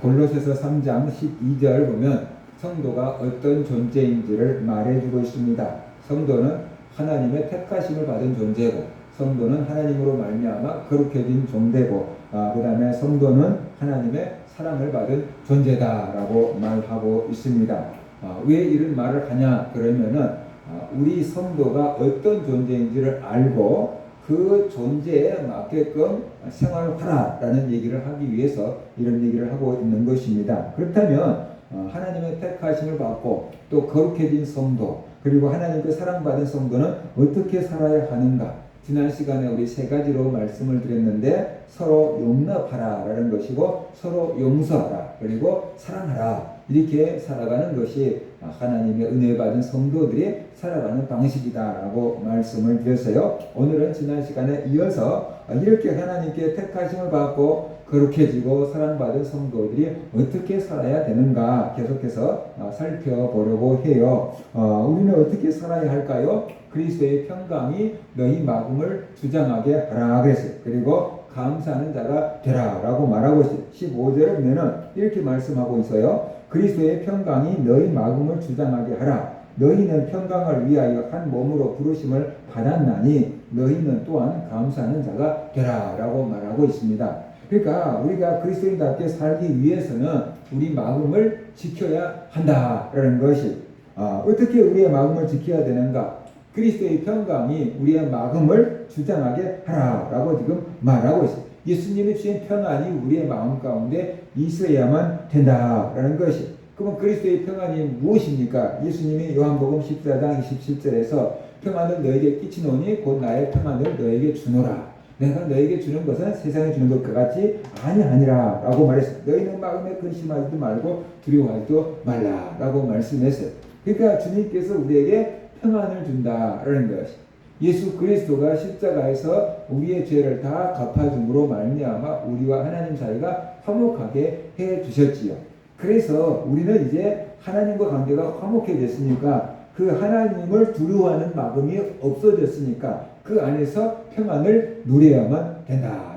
골로새서 3장 12절 보면 성도가 어떤 존재인지를 말해주고 있습니다. 성도는 하나님의 택하심을 받은 존재고 성도는 하나님으로 말미암아 거룩해진 존재고 아, 그 다음에 성도는 하나님의 사랑을 받은 존재다라고 말하고 있습니다. 아, 왜 이런 말을 하냐 그러면은 아, 우리 성도가 어떤 존재인지를 알고 그 존재에 맞게끔 생활하라라는 얘기를 하기 위해서 이런 얘기를 하고 있는 것입니다. 그렇다면 어, 하나님의 택하심을 받고 또 거룩해진 성도 그리고 하나님께 사랑받은 성도는 어떻게 살아야 하는가? 지난 시간에 우리 세 가지로 말씀을 드렸는데 서로 용납하라라는 것이고 서로 용서하라 그리고 사랑하라 이렇게 살아가는 것이 하나님의 은혜 받은 성도들이 살아가는 방식이다라고 말씀을 드렸어요. 오늘은 지난 시간에 이어서 이렇게 하나님께 택하심을 받고 거룩해지고 사랑받은 성도들이 어떻게 살아야 되는가 계속해서 살펴보려고 해요. 어, 우리는 어떻게 살아야 할까요? 그리스도의 평강이 너희 마음을 주장하게 하라 그랬어요. 그리고 감사하는 자가 되라라고 말하고 있어요. 15절에 보면은 이렇게 말씀하고 있어요. 그리스도의 평강이 너희 마음을 주장하게 하라. 너희는 평강을 위하여 한 몸으로 부르심을 받았나니 너희는 또한 감사하는 자가 되라라고 말하고 있습니다. 그러니까 우리가 그리스도인답게 살기 위해서는 우리 마음을 지켜야 한다라는 것이 아, 어떻게 우리의 마음을 지켜야 되는가? 그리스도의 평강이 우리의 마음을 주장하게 하라라고 지금 말하고 있어요. 예수님이 주신 평안이 우리의 마음 가운데 있어야만 된다라는 것이. 그러면 그리스도의 평안이 무엇입니까? 예수님이 요한복음 14장 27절에서 평안을 너에게 끼치노니 곧 나의 평안을 너에게 주노라. 내가 너에게 주는 것은 세상에 주는 것과 같이 아니 아니라 라고 말했어요. 너희는 마음에 근심하지도 말고 두려워하지도 말라 라고 말씀했어요. 그러니까 주님께서 우리에게 평안을 준다라는 것이 예수 그리스도가 십자가에서 우리의 죄를 다 갚아줌으로 말미암아 우리와 하나님 사이가 화목하게 해 주셨지요. 그래서 우리는 이제 하나님과 관계가 화목해졌으니까 그 하나님을 두려워하는 마음이 없어졌으니까 그 안에서 평안을 누려야만 된다.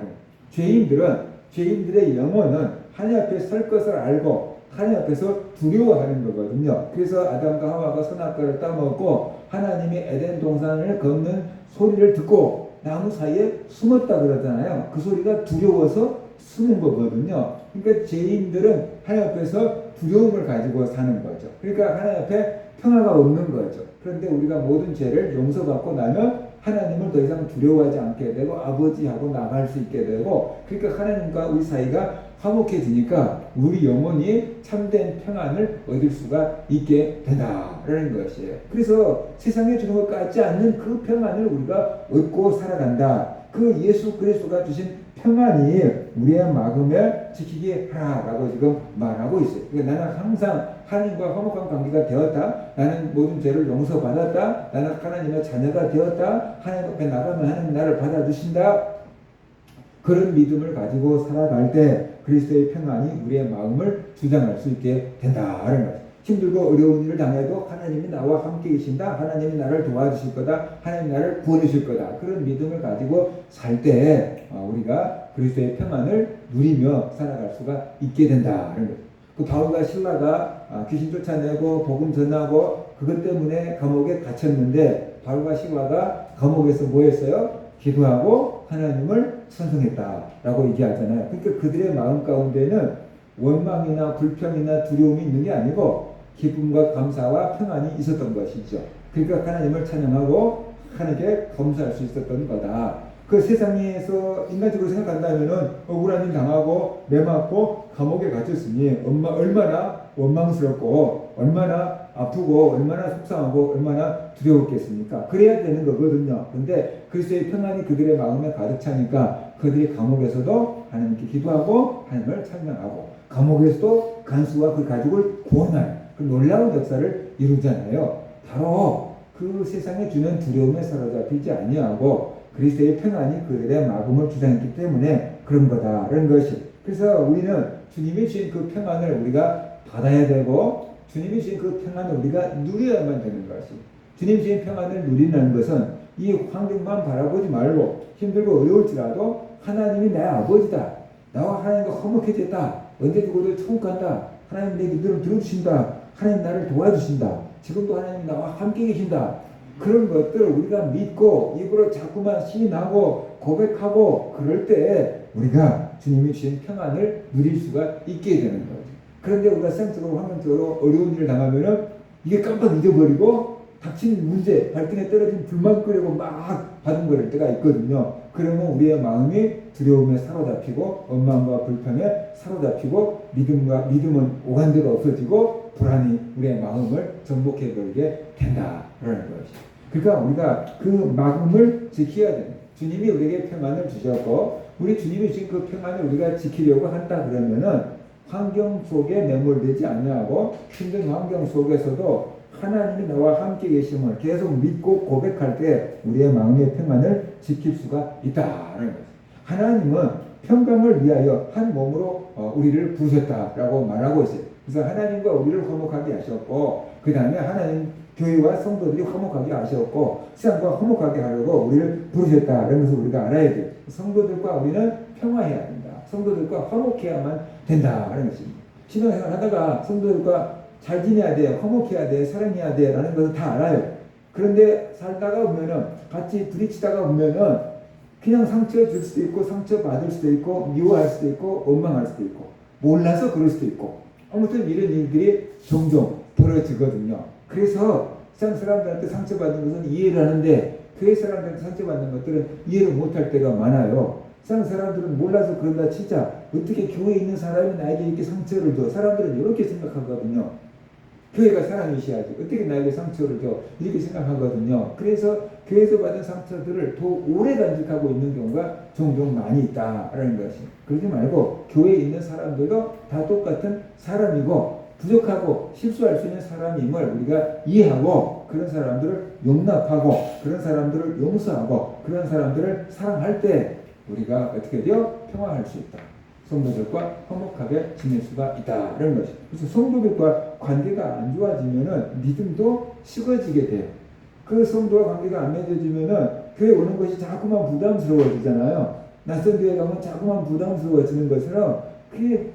죄인들은 죄인들의 영혼은 하나님 앞에 설 것을 알고 하나님 앞에서 두려워하는 거거든요. 그래서 아담과 하와가 선악과를 따먹고 하나님이 에덴 동산을 걷는 소리를 듣고 나무 사이에 숨었다 그러잖아요. 그 소리가 두려워서 숨은 거거든요. 그러니까 죄인들은 하나님 앞에서 두려움을 가지고 사는 거죠. 그러니까 하나님 앞에 평화가 없는 거죠. 그런데 우리가 모든 죄를 용서받고 나면 하나님을 더 이상 두려워하지 않게 되고 아버지하고 나갈 수 있게 되고 그러니까 하나님과 우리 사이가 화목해지니까 우리 영혼이 참된 평안을 얻을 수가 있게 된다라는 것이에요. 그래서 세상에 주는 것 같지 않는 그 평안을 우리가 얻고 살아간다. 그 예수 그리스도가 주신 평안이 우리의 마음을 지키게 하라라고 지금 말하고 있어요. 그러니까 나는 항상 하나님과 화목한 관계가 되었다. 나는 모든 죄를 용서받았다. 나는 하나님의 자녀가 되었다. 하나님 앞에 나가면 하나님 나를 받아주신다. 그런 믿음을 가지고 살아갈 때 그리스도의 평안이 우리의 마음을 주장할 수 있게 된다는 거죠. 힘들고 어려운 일을 당해도 하나님이 나와 함께 계신다. 하나님이 나를 도와주실 거다. 하나님 나를 구원하실 거다. 그런 믿음을 가지고 살때 어, 우리가 그리스도의 평안을 누리며 살아갈 수가 있게 된다는 거죠. 그 바울과 신라가 아, 귀신 쫓아내고 복음 전하고 그것 때문에 감옥에 갇혔는데 바울과 신라가 감옥에서 뭐 했어요? 기도하고 하나님을 찬송했다라고 얘기하잖아요. 그러니까 그들의 마음 가운데는 원망이나 불평이나 두려움이 있는 게 아니고 기쁨과 감사와 평안이 있었던 것이죠. 그러니까 하나님을 찬양하고 하나님께 검사할 수 있었던 거다. 그 세상에서 인간적으로 생각한다면은 억울한 일 당하고 매맞고 감옥에 갇혔으니 엄마 얼마나 원망스럽고 얼마나 아프고 얼마나 속상하고 얼마나 두려웠겠습니까? 그래야 되는 거거든요. 근데 그리스도의 평안이 그들의 마음에 가득 차니까 그들이 감옥에서도 하나님께 기도하고 하나님을 찬양하고 감옥에서도 간수와 그 가족을 구원할 그 놀라운 역사를 이루잖아요. 바로 그 세상에 주는 두려움에 사로잡히지 아니하고 그리스도의 평안이 그들의 마음을 주장했기 때문에 그런 거다라는 것이. 그래서 우리는 주님이 주신 그 평안을 우리가 받아야 되고 주님이 주신 그 평안을 우리가 누려야만 되는 것이. 주님 주신 평안을 누리는 것은 이 환경만 바라보지 말고 힘들고 어려울지라도 하나님이 내 아버지다. 나와 하나님과 화목해졌다. 언제 죽어도 천국 간다. 하나님 내 기도를 들어주신다. 하나님 나를 도와주신다. 지금도 하나님 나와 함께 계신다. 그런 것들을 우리가 믿고 입으로 자꾸만 시인하고 고백하고 그럴 때 우리가 주님이 주신 평안을 누릴 수가 있게 되는 거죠. 그런데 우리가 생적으로 환경 적으로 어려운 일을 당하면은 이게 깜빡 잊어버리고 닥친 문제, 발등에 떨어진 불만 끄려고 막 받은 거릴 때가 있거든요. 그러면 우리의 마음이 두려움에 사로잡히고 원망과 불평에 사로잡히고 믿음과 믿음은 오간데가 없어지고 불안이 우리의 마음을 정복해 버리게 된다라는 것이. 그러니까 우리가 그 마음을 지켜야 됩니다. 주님이 우리에게 평안을 주셨고 우리 주님이 주신 그 평안을 우리가 지키려고 한다 그러면은 환경 속에 매몰되지 않냐고 힘든 환경 속에서도 하나님이 나와 함께 계심을 계속 믿고 고백할 때 우리의 마음의 평안을 지킬 수가 있다라는 거죠. 하나님은 평강을 위하여 한 몸으로 어, 우리를 부르셨다라고 말하고 있어요. 그래서 하나님과 우리를 화목하게 하셨고 그 다음에 하나님 교회와 성도들이 화목하게 하셨고 세상과 화목하게 하려고 우리를 부르셨다라는 것을 우리가 알아야 돼요. 성도들과 우리는 평화해야 된다. 성도들과 화목해야만 된다라는 것입니다. 신앙생활 하다가 성도들과 잘 지내야 돼, 화목해야 돼, 사랑해야 돼 라는 것을 다 알아요. 그런데 살다가 보면은 같이 부딪히다가 보면은 그냥 상처 줄 수도 있고 상처 받을 수도 있고 미워할 수도 있고 원망할 수도 있고 몰라서 그럴 수도 있고 아무튼 이런 일들이 종종 벌어지거든요. 그래서 세상 사람들한테 상처받은 것은 이해를 하는데 교회 사람들한테 상처받는 것들은 이해를 못할 때가 많아요. 세상 사람들은 몰라서 그런다 치자 어떻게 교회에 있는 사람이 나에게 이렇게 상처를 줘 사람들은 이렇게 생각하거든요. 교회가 사람이셔야지 어떻게 나에게 상처를 줘 이렇게 생각하거든요. 그래서 교회에서 받은 상처들을 더 오래 간직하고 있는 경우가 종종 많이 있다라는 것이 그러지 말고 교회에 있는 사람들도 다 똑같은 사람이고 부족하고 실수할 수 있는 사람임을 우리가 이해하고 그런 사람들을 용납하고 그런 사람들을 용서하고 그런 사람들을 사랑할 때 우리가 어떻게 돼요? 평화할 수 있다. 성도들과 화목하게 지낼 수가 있다는 것이. 그래서 성도들과 관계가 안 좋아지면은 믿음도 식어지게 돼요. 그 성도와 관계가 안 맺어지면은 교회 오는 것이 자꾸만 부담스러워지잖아요. 낯선 교회 가면 자꾸만 부담스러워지는 것처럼 그게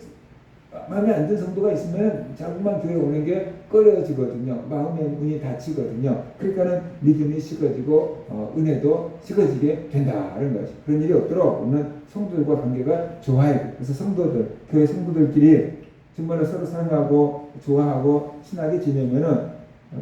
마음에 안 드는 성도가 있으면 자꾸만 교회 오는 게 꺼려지거든요. 마음의 문이 닫히거든요. 그러니까는 믿음이 식어지고 어, 은혜도 식어지게 된다는 것이 그런 일이 없도록 우리는 성도들과 관계가 좋아야 돼. 그래서 성도들, 교회 성도들끼리 정말로 서로 사랑하고 좋아하고 친하게 지내면은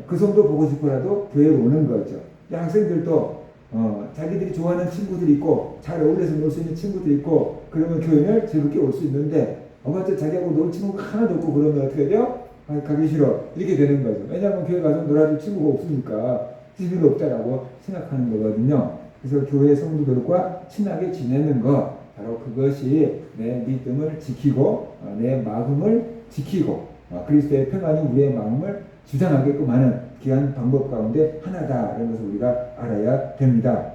그 성도 보고 싶어라도 교회에 오는 거죠. 학생들도 어, 자기들이 좋아하는 친구들이 있고 잘 어울려서 놀 수 있는 친구들이 있고 그러면 교회를 즐겁게 올 수 있는데 어머니 자기하고 놀 친구가 하나도 없고 그러면 어떻게 돼요? 아, 가기 싫어. 이렇게 되는 거죠. 왜냐하면 교회 가서 놀아줄 친구가 없으니까 재미가 없다라고 생각하는 거거든요. 그래서 교회 성도들과 친하게 지내는 것, 바로 그것이 내 믿음을 지키고 어, 내 마음을 지키고 어, 그리스도의 평안이 우리의 마음을 주장하게끔 하는 귀한 방법 가운데 하나다라는 것을 우리가 알아야 됩니다.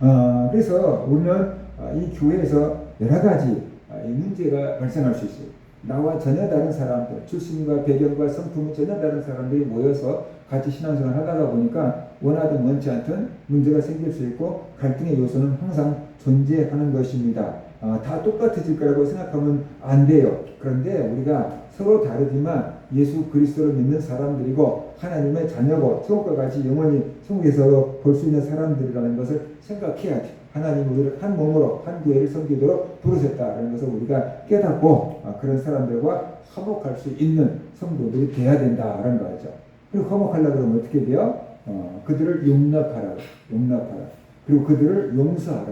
어, 그래서 우리는 어, 이 교회에서 여러 가지 문제가 발생할 수 있어요. 나와 전혀 다른 사람들, 출신과 배경과 성품이 전혀 다른 사람들이 모여서 같이 신앙생활 하다가 보니까 원하든 원치 않든 문제가 생길 수 있고 갈등의 요소는 항상 존재하는 것입니다. 아, 다 똑같아질 거라고 생각하면 안 돼요. 그런데 우리가 서로 다르지만 예수 그리스도를 믿는 사람들이고 하나님의 자녀고 천국과 같이 영원히 천국에서 볼 수 있는 사람들이라는 것을 생각해야 돼. 하나님 우리를 한 몸으로 한 교회를 섬기도록 부르셨다는 것을 우리가 깨닫고 아, 그런 사람들과 화목할 수 있는 성도들이 돼야 된다는 거죠. 그리고 화목하려 그러면 어떻게 돼요? 어, 그들을 용납하라, 용납하라. 그리고 그들을 용서하라.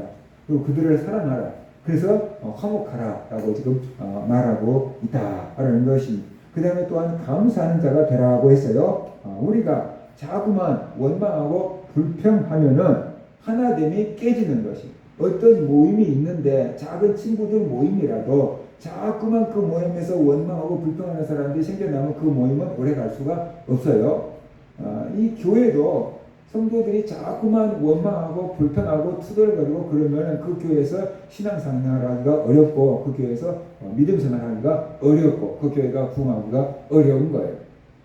그리고 그들을 사랑하라. 그래서 어, 화목하라라고 지금 어, 말하고 있다라는 것입니다. 그 다음에 또한 감사하는 자가 되라고 했어요. 어, 우리가 자꾸만 원망하고 불평하면은 하나됨이 깨지는 것이 어떤 모임이 있는데 작은 친구들 모임이라도 자꾸만 그 모임에서 원망하고 불평하는 사람들이 생겨나면 그 모임은 오래 갈 수가 없어요. 어, 이 교회도 성도들이 자꾸만 원망하고 불평하고 투덜거리고 그러면 그 교회에서 신앙생활하기가 어렵고 그 교회에서 어, 믿음 생활하기가 어렵고 그 교회가 부흥하기가 어려운 거예요.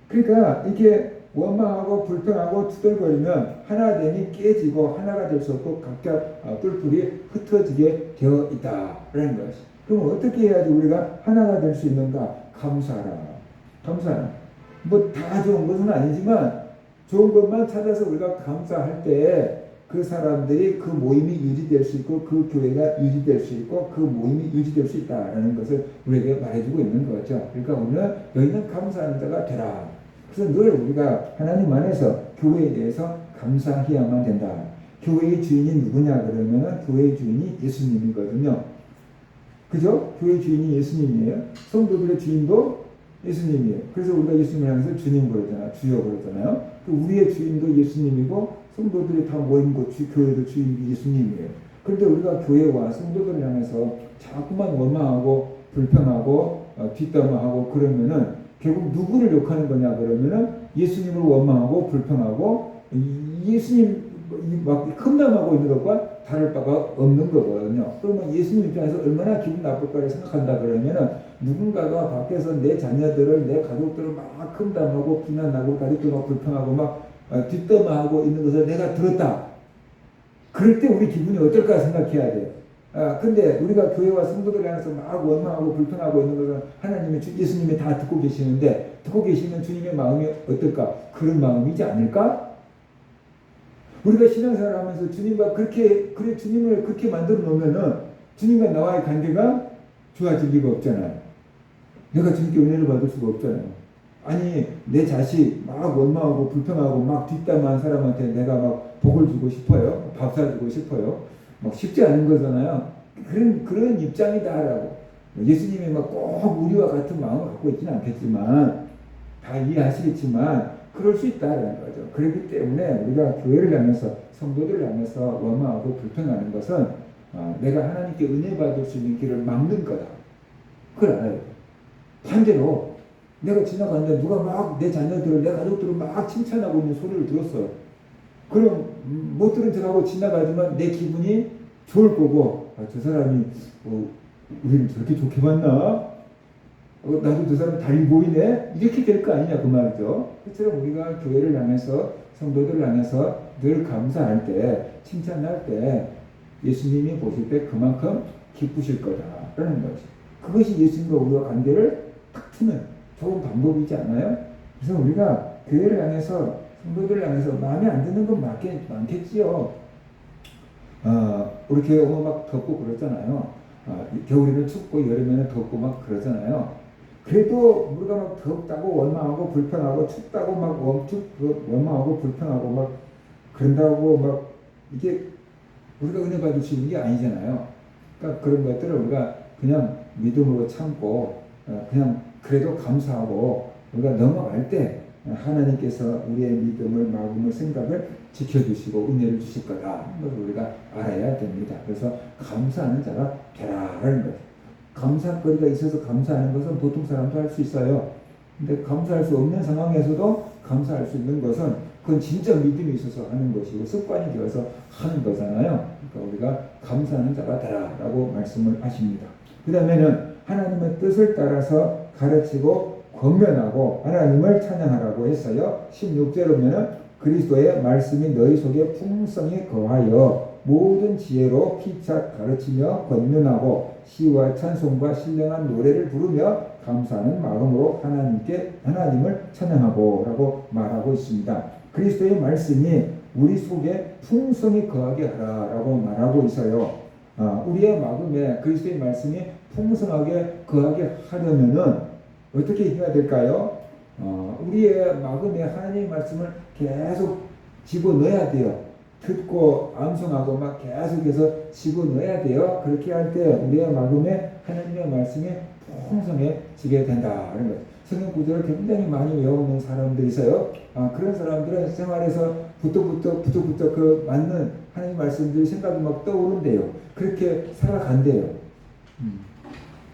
그러니까 이게 원망하고 불평하고 투덜거리면 하나됨이 깨지고 하나가 될 수 없고 각각 어, 뿔뿔이 흩어지게 되어 있다라는 것이. 그럼 어떻게 해야지 우리가 하나가 될 수 있는가? 감사라. 감사라. 뭐 다 좋은 것은 아니지만 좋은 것만 찾아서 우리가 감사할 때 그 사람들이 그 모임이 유지될 수 있고 그 교회가 유지될 수 있고 그 모임이 유지될 수 있다라는 것을 우리에게 말해주고 있는 거죠. 그러니까 우리는 너희는 감사하는 자가 되라. 그래서 늘 우리가 하나님 안에서 교회에 대해서 감사해야만 된다. 교회의 주인이 누구냐 그러면은 교회의 주인이 예수님이거든요. 그죠? 교회 주인이 예수님이에요. 성도들의 주인도 예수님이에요. 그래서 우리가 예수님을 향해서 주님 그러잖아요. 주여 그러잖아요. 그 우리의 주인도 예수님이고 성도들이 다 모인 곳, 주, 교회도 주인이 예수님이에요. 그런데 우리가 교회와 성도들을 향해서 자꾸만 원망하고 불평하고 어, 뒷담화하고 그러면은 결국 누구를 욕하는 거냐 그러면은 예수님을 원망하고 불평하고 이- 예수님 이- 막 흠담하고 있는 것과 다를 바가 없는 거거든요. 그러면 예수님 입장에서 얼마나 기분 나쁠까를 생각한다 그러면은 누군가가 밖에서 내 자녀들을 내 가족들을 막 흠담하고 비난하고 가족들 막 불평하고 막 어, 뒷담화하고 있는 것을 내가 들었다. 그럴 때 우리 기분이 어떨까 생각해야 돼요. 아, 근데 우리가 교회와 성도들 안에서 막 원망하고 불평하고 있는 것은 하나님의 주, 예수님이 다 듣고 계시는데 듣고 계시는 주님의 마음이 어떨까? 그런 마음이지 않을까? 우리가 신앙생활 하면서 주님과 그렇게, 그래, 주님을 그렇게 만들어 놓으면은 주님과 나와의 관계가 좋아질 리가 없잖아요. 내가 주님께 은혜를 받을 수가 없잖아요. 아니, 내 자식 막 원망하고 불평하고 막 뒷담화한 사람한테 내가 막 복을 주고 싶어요. 밥 사주고 싶어요. 막 쉽지 않은 거잖아요. 그런, 그런 입장이다라고. 예수님이 막 꼭 우리와 같은 마음을 갖고 있지는 않겠지만, 다 이해하시겠지만, 그럴 수 있다라는 거죠. 그렇기 때문에 우리가 교회를 향해서, 성도들을 향해서 원망하고 불평하는 것은, 어, 내가 하나님께 은혜 받을 수 있는 길을 막는 거다. 그걸 알아야 돼. 반대로, 내가 지나가는데 누가 막 내 자녀들을, 내 가족들을 막 칭찬하고 있는 소리를 들었어요. 그럼 음, 못 들은 척하고 지나가지만 내 기분이 좋을 거고 아, 저 사람이 어, 우리를 저렇게 좋게 봤나? 어, 나도 저 사람 달리 보이네? 이렇게 될 거 아니냐 그 말이죠. 그처럼 우리가 교회를 향해서 성도들을 향해서 늘 감사할 때 칭찬할 때 예수님이 보실 때 그만큼 기쁘실 거다라는 거죠. 그것이 예수님과 우리와 관계를 탁 트는 좋은 방법이지 않아요? 그래서 우리가 교회를 향해서 성도들을 향해서 마음에 안 드는 건 많겠, 많겠지요. 어, 우리 교회 오면 막 덥고 그러잖아요. 어, 겨울에는 춥고 여름에는 덥고 막 그러잖아요. 그래도 우리가 막 덥다고 원망하고 불편하고 춥다고 막 원축 원망하고 불편하고 막 그런다고 막 이게 우리가 은혜 있는 게 아니잖아요. 그러니까 그런 것들을 우리가 그냥 믿음으로 참고 어, 그냥 그래도 감사하고 우리가 넘어갈 때 하나님께서 우리의 믿음을 마음을 생각을 지켜주시고 은혜를 주실 거다. 이걸 우리가 알아야 됩니다. 그래서 감사하는 자가 되라라는 거죠. 감사거리가 있어서 감사하는 것은 보통 사람도 할 수 있어요. 근데 감사할 수 없는 상황에서도 감사할 수 있는 것은 그건 진짜 믿음이 있어서 하는 것이고 습관이 되어서 하는 거잖아요. 그러니까 우리가 감사하는 자가 되라라고 말씀을 하십니다. 그 다음에는 하나님의 뜻을 따라서 가르치고 권면하고 하나님을 찬양하라고 했어요. 16절에 보면은 그리스도의 말씀이 너희 속에 풍성히 거하여 모든 지혜로 피차 가르치며 권면하고 시와 찬송과 신령한 노래를 부르며 감사하는 마음으로 하나님께 하나님을 찬양하고라고 말하고 있습니다. 그리스도의 말씀이 우리 속에 풍성히 거하게 하라라고 말하고 있어요. 아, 우리의 마음에 그리스도의 말씀이 풍성하게 거하게 하려면은 어떻게 해야 될까요? 어, 우리의 마음에 하나님의 말씀을 계속 집어넣어야 돼요. 듣고 암송하고 막 계속해서 집어넣어야 돼요. 그렇게 할 때 우리의 마음에 하나님의 말씀이 풍성해지게 된다는 거죠. 성경 구절을 굉장히 많이 외우는 사람들이 있어요. 아, 그런 사람들은 생활에서 부터부터 부터부터 그 맞는 하나님 말씀들이 생각이 막 떠오른대요. 그렇게 살아간대요. 음.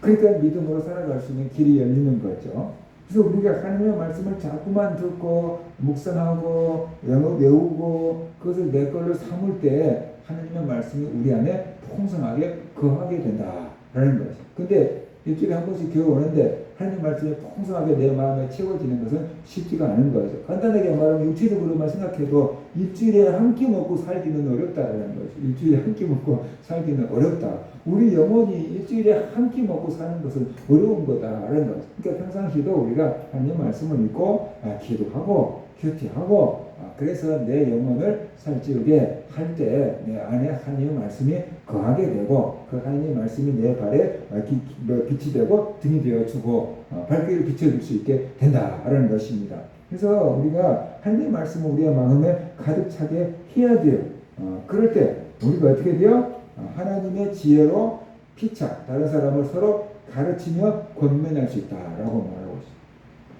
그러니까 믿음으로 살아갈 수 있는 길이 열리는 거죠. 그래서 우리가 하나님의 말씀을 자꾸만 듣고 묵상하고 외우고 그것을 내 걸로 삼을 때 하나님의 말씀이 우리 안에 풍성하게 거하게 된다라는 거죠. 근데 일주일에 한 번씩 교회 오는데 하나님 말씀이 풍성하게 내 마음에 채워지는 것은 쉽지가 않은 거죠. 간단하게 말하면 육체적으로만 생각해도 일주일에 한 끼 먹고 살기는 어렵다라는 거죠. 일주일에 한 끼 먹고 살기는 어렵다. 우리 영혼이 일주일에 한 끼 먹고 사는 것은 어려운 거다라는 거죠. 그러니까 평상시도 우리가 하나님 말씀을 읽고 아, 기도하고 큐티하고 아, 그래서 내 영혼을 살찌우게 할 때 내 안에 하나님의 말씀이 거하게 되고 그 하나님의 말씀이 내 발에 어, 기- 뭐 빛이 되고 등이 되어주고 어, 발길을 비춰줄 수 있게 된다라는 것입니다. 그래서 우리가 하나님의 말씀을 우리의 마음에 가득 차게 해야 돼요. 어, 그럴 때 우리가 어떻게 돼요? 어, 하나님의 지혜로 피차 다른 사람을 서로 가르치며 권면할 수 있다라고 말하고 있어요.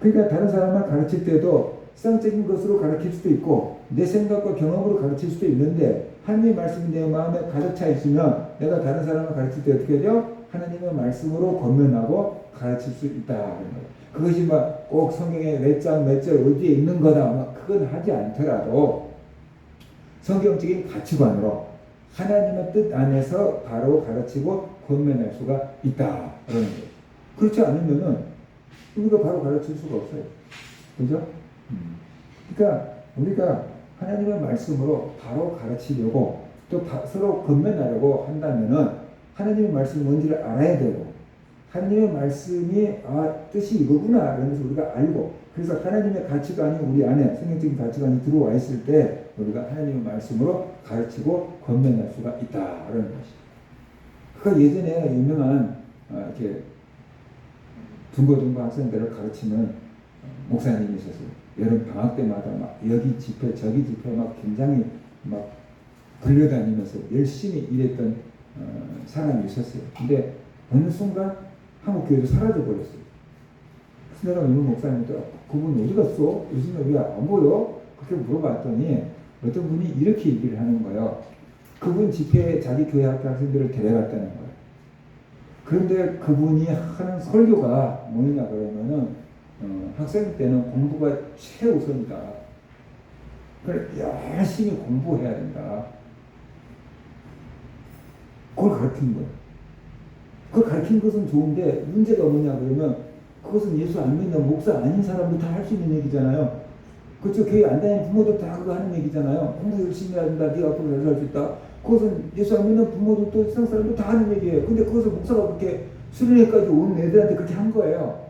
그러니까 다른 사람을 가르칠 때도 세상적인 것으로 가르칠 수도 있고 내 생각과 경험으로 가르칠 수도 있는데 하나님의 말씀이 내 마음에 가득 차 있으면 내가 다른 사람을 가르칠 때 어떻게 돼요? 하나님의 말씀으로 권면하고 가르칠 수 거예요. 그것이 막 꼭 성경에 몇장 몇 절 어디에 있는 거다 막 그건 하지 않더라도 성경적인 가치관으로 하나님의 뜻 안에서 바로 가르치고 권면할 수가 있다. 그렇지 않으면은 우리가 바로 가르칠 수가 없어요. 그죠? 음. 그러니까 우리가 하나님의 말씀으로 바로 가르치려고 또 바- 서로 권면하려고 한다면은 하나님의 말씀이 뭔지를 알아야 되고 하나님의 말씀이 아 뜻이 이거구나 그러면서 우리가 알고 그래서 하나님의 가치관이 우리 안에 성경적인 가치관이 들어와 있을 때 우리가 하나님의 말씀으로 가르치고 권면할 수가 있다라는 것이. 그 예전에 유명한 어, 이렇게 중고등부 학생들을 가르치는 목사님이 있었어요. 여름 방학 때마다 막 여기 집회 저기 집회 막 굉장히 막 불려다니면서 열심히 일했던 어, 사람이 있었어요. 근데 어느 순간 한국 교회도 사라져 버렸어요. 그래서 내가 어느 목사님한테 어, 그분 어디 갔어? 요즘에 왜안 보여? 그렇게 물어봤더니 어떤 분이 이렇게 얘기를 하는 거예요. 그분 집회에 자기 교회 학교 학생들을 데려갔다는 거예요. 그런데 그분이 하는 설교가 뭐냐 그러면은 어, 학생 때는 공부가 최우선이다. 그래 열심히 공부해야 된다. 그걸 가르친 거예요. 그걸 가르친 것은 좋은데 문제가 뭐냐 그러면 그것은 예수 안 믿는 목사 아닌 사람도 다 할 수 있는 얘기잖아요. 그렇죠. 교회 안 다니는 부모도 다 그거 하는 얘기잖아요. 공부 열심히 된다. 네가 앞으로 잘 살 수 있다. 그것은 예수 안 믿는 부모들도 세상 사람도 다 하는 얘기예요. 근데 그것을 목사가 그렇게 수련회까지 온 애들한테 그렇게 한 거예요.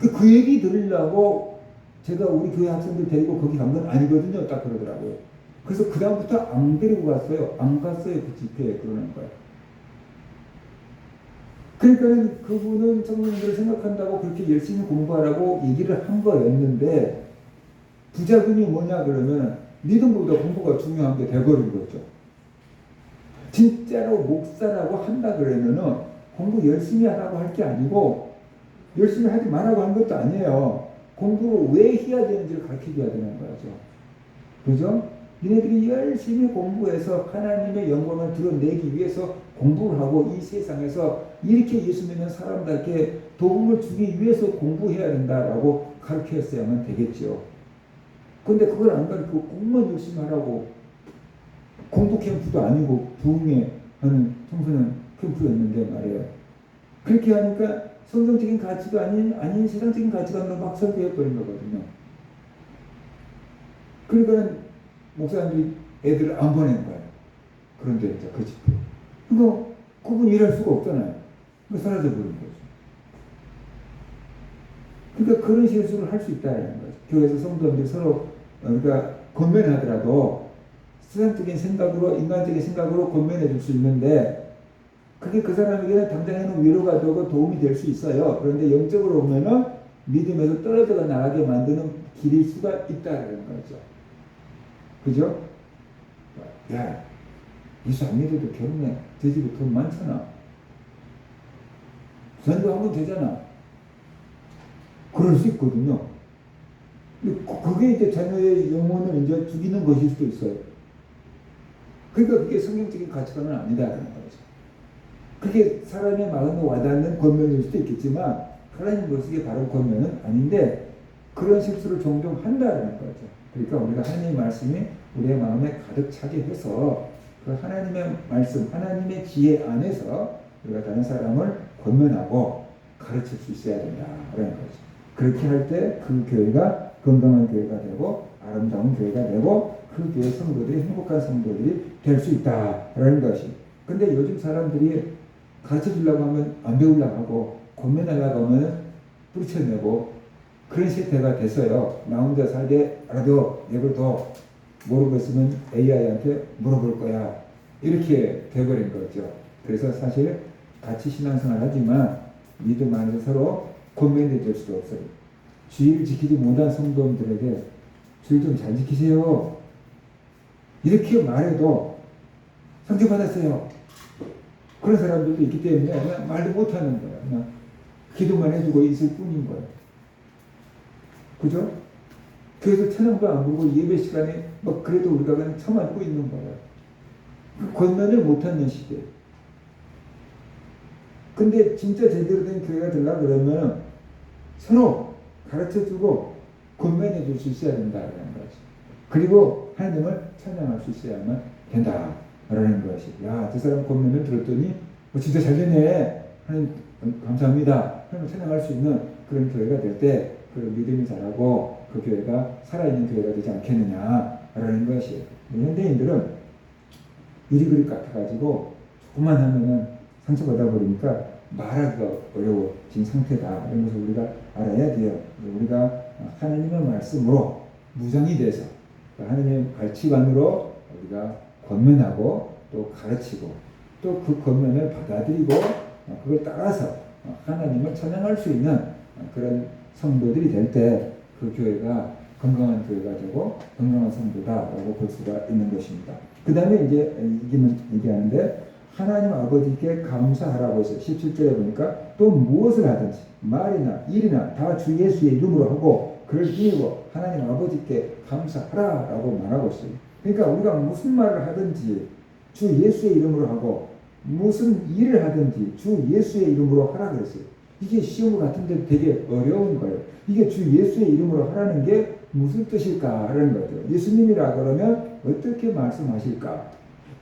그, 그 얘기 들으려고 제가 우리 교회 학생들 데리고 거기 간 건 아니거든요. 딱 그러더라고요. 그래서 그다음부터 안 데리고 갔어요. 안 갔어요. 그 집회에 그러는 거예요. 그러니까 그분은 청년들을 생각한다고 그렇게 열심히 공부하라고 얘기를 한 거였는데 부작용이 뭐냐 그러면 믿음보다 공부가 중요한 게 돼버린 거죠. 진짜로 목사라고 한다 그러면은 공부 열심히 하라고 할 게 아니고 열심히 하지 말라고 한 것도 아니에요. 공부를 왜 해야 되는지를 가르쳐줘야 되는 거죠. 그죠? 니네들이 열심히 공부해서 하나님의 영광을 드러내기 위해서 공부를 하고 이 세상에서 이렇게 예수 믿는 사람들에게 도움을 주기 위해서 공부해야 된다라고 가르쳤어야만 되겠죠. 근데 그걸 안 가르치고 공부만 열심히 하라고 공부 캠프도 아니고 부흥회 하는 청소년 캠프였는데 말이에요. 그렇게 하니까 성경적인 가치가 아닌 아닌 세상적인 가치관으로 막 설계해 버린 거거든요. 그러니까 목사님들이 애들을 안 보낸 거예요. 그런데 이제 그 집회. 그거 그분 일할 수가 없잖아요. 그 사라져 버린 거죠. 그러니까 그런 실수를 할 수 있다는 거죠. 교회에서 성도들이 서로 어, 그러니까 권면하더라도 세상적인 생각으로 인간적인 생각으로 권면해 줄 수 있는데 그게 그 사람에게는 당장에는 위로가 되고 도움이 될 수 있어요. 그런데 영적으로 보면은 믿음에서 떨어져 나가게 만드는 길일 수가 있다는 거죠. 그죠? 야, 예수 안 믿어도 결혼해. 저 집에 돈 많잖아. 전도하면 되잖아. 그럴 수 있거든요. 그- 그게 이제 자녀의 영혼을 이제 죽이는 것일 수도 있어요. 그러니까 그게 성경적인 가치관은 아니다라는 거죠. 그게 사람의 마음에 와닿는 권면일 수도 있겠지만 하나님 모습에 바른 권면은 아닌데 그런 실수를 종종 한다는 거죠. 그러니까 우리가 하나님의 말씀이 우리의 마음에 가득 차게 해서 그 하나님의 말씀, 하나님의 지혜 안에서 우리가 다른 사람을 권면하고 가르칠 수 있어야 된다라는 거죠. 그렇게 할 때 그 교회가 건강한 교회가 되고 아름다운 교회가 되고 그 교회 성도들이 행복한 성도들이 될 수 있다라는 것이. 근데 요즘 사람들이 가르쳐 주려고 하면 안 배우려고 하고 권면하려고 하면 뿌리쳐내고 그런 시대가 됐어요. 나 혼자 살게 알아도 내버려둬 모르고 있으면 AI한테 물어볼 거야. 이렇게 돼버린 거죠. 그래서 사실 같이 신앙생활 하지만 믿음 안에서 서로 권면해 줄 수도 없어요. 주의를 지키지 못한 성도들에게 주의 좀 잘 지키세요. 이렇게 말해도 상처 받았어요. 그런 사람들도 있기 때문에 그냥 말도 못하는 거예요. 그냥 기도만 해주고 있을 뿐인 거예요. 그죠? 그래서 찬양도 안 부르고 예배 시간에 막 그래도 우리가 그냥 참아주고 있는 거예요. 그 권면을 못하는 시대. 근데 진짜 제대로 된 교회가 되려 그러면 서로 가르쳐주고 권면해 줄 수 있어야 된다는 거지. 그리고 하나님을 찬양할 수 있어야만 된다라는 것이. 야, 저 사람 권면을 들었더니 어, 진짜 잘 되네. 하나님 감사합니다. 하나님 찬양할 수 있는 그런 교회가 될 때 그 믿음이 자라고 그 교회가 살아있는 교회가 되지 않겠느냐라는 것이. 현대인들은 일이 그리 같아가지고 조금만 하면은 상처받아 버리니까 말하기가 어려워진 상태다. 이런 것을 우리가 알아야 돼요. 우리가 하나님의 말씀으로 무장이 돼서 하나님의 가치관으로 우리가 권면하고 또 가르치고 또 그 권면을 받아들이고 그걸 따라서 하나님을 찬양할 수 있는 그런 성도들이 될 때 그 교회가 건강한 교회가 되고 건강한 성도다라고 볼 수가 있는 것입니다. 그 다음에 이제 이기는 얘기하는데 하나님 아버지께 감사하라고 해서 17절에 보니까 또 무엇을 하든지 말이나 일이나 다 주 예수의 이름으로 하고 그를 이기고 하나님 아버지께 감사하라라고 말하고 있어요. 그러니까 우리가 무슨 말을 하든지 주 예수의 이름으로 하고 무슨 일을 하든지 주 예수의 이름으로 하라 그랬어요. 이게 것 같은데 되게 어려운 거예요. 이게 주 예수의 이름으로 하라는 게 무슨 뜻일까 하는 거죠. 예수님이라 그러면 어떻게 말씀하실까?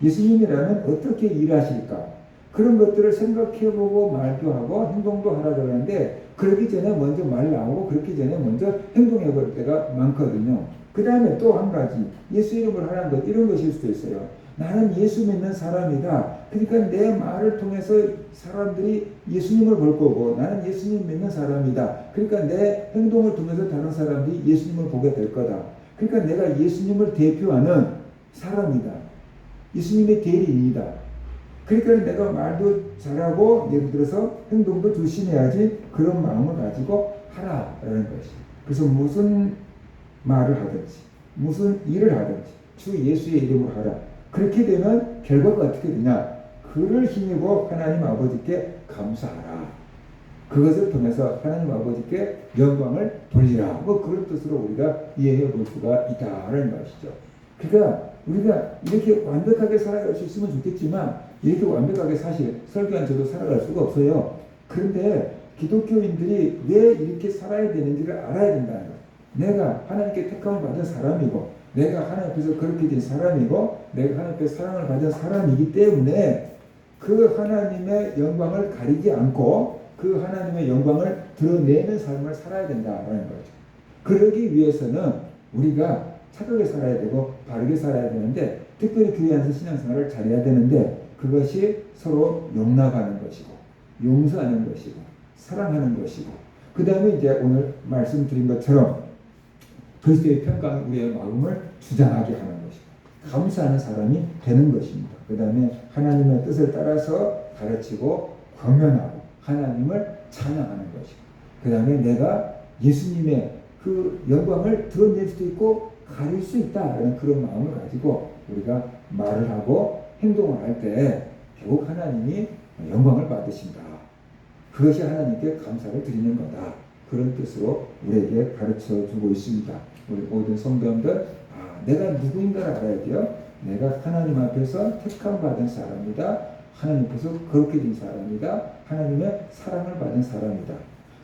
예수님이라면 어떻게 일하실까? 그런 것들을 생각해보고 말도 하고 행동도 하라 그러는데 그러기 전에 먼저 말 나오고 그렇기 전에 먼저 행동해볼 때가 많거든요. 그 다음에 또 한 가지 예수 이름을 하라는 것 이런 것일 수도 있어요. 나는 예수 믿는 사람이다. 그러니까 내 말을 통해서 사람들이 예수님을 볼 거고 나는 예수님 믿는 사람이다. 그러니까 내 행동을 통해서 다른 사람들이 예수님을 보게 될 거다. 그러니까 내가 예수님을 대표하는 사람이다. 예수님의 대리인이다. 그러니까 내가 말도 잘하고 예를 들어서 행동도 조심해야지 그런 마음을 가지고 하라라는 것이. 그래서 무슨 말을 하든지 무슨 일을 하든지 주 예수의 이름으로 하라. 그렇게 되면 결과가 어떻게 되냐? 그를 힘입어 하나님 아버지께 감사하라. 그것을 통해서 하나님 아버지께 영광을 돌리라. 뭐 그런 뜻으로 우리가 이해해 볼 수가 있다는 것이죠. 그러니까 우리가 이렇게 완벽하게 살아갈 수 있으면 좋겠지만 이렇게 완벽하게 사실 설교한 저도 살아갈 수가 없어요. 그런데 기독교인들이 왜 이렇게 살아야 되는지를 알아야 된다는 거예요. 내가 하나님께 택함을 받은 사람이고 내가 하나님 앞에서 그렇게 된 사람이고 내가 하나님 앞에 사랑을 받은 사람이기 때문에 그 하나님의 영광을 가리지 않고 그 하나님의 영광을 드러내는 삶을 살아야 된다라는 거죠. 그러기 위해서는 우리가 착하게 살아야 되고 바르게 살아야 되는데 특별히 교회 안에서 신앙생활을 잘해야 되는데 그것이 서로 용납하는 것이고 용서하는 것이고 사랑하는 것이고 그 다음에 이제 오늘 말씀드린 것처럼 그리스도의 평강이 우리의 마음을 주장하게 하는 것이고 감사하는 사람이 되는 것입니다. 그 다음에 하나님의 뜻을 따라서 가르치고 권면하고 하나님을 찬양하는 것이고 그 다음에 내가 예수님의 그 영광을 드러낼 수도 있고 가릴 수 있다라는 그런 마음을 가지고 우리가 말을 하고 행동을 할 때 결국 하나님이 영광을 받으신다. 그것이 하나님께 감사를 드리는 거다. 그런 뜻으로 우리에게 가르쳐 주고 있습니다. 우리 모든 성도들, 아, 내가 누구인가를 알아야 돼요. 내가 하나님 앞에서 택함 받은 사람이다. 하나님 앞에서 그렇게 된 사람이다. 하나님의 사랑을 받은 사람이다.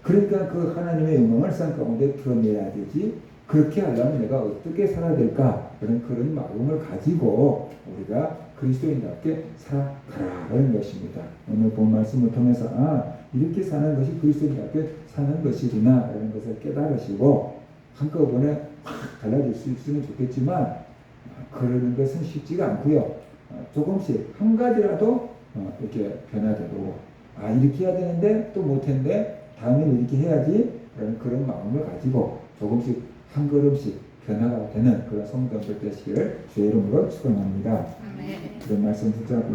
그러니까 그 하나님의 영광을 산 가운데 드러내야 되지. 그렇게 하려면 내가 어떻게 살아야 될까? 그런 그런 마음을 가지고 우리가 그리스도인답게 살아가라는 것입니다. 오늘 본 말씀을 통해서 아 이렇게 사는 것이 그리스도인답게 사는 것이구나라는 것을 깨달으시고 한꺼번에 확 달라질 수 있으면 좋겠지만 아, 그러는 것은 쉽지가 않고요. 어, 조금씩 한 가지라도 어, 이렇게 변화되고 아 이렇게 해야 되는데 또 못했는데 다음엔 이렇게 해야지 라는 그런 마음을 가지고 조금씩 한 걸음씩 변화가 되는 그런 성도들 되시기를 주의 이름으로 축원합니다. 아멘. 그런 말씀 붙잡고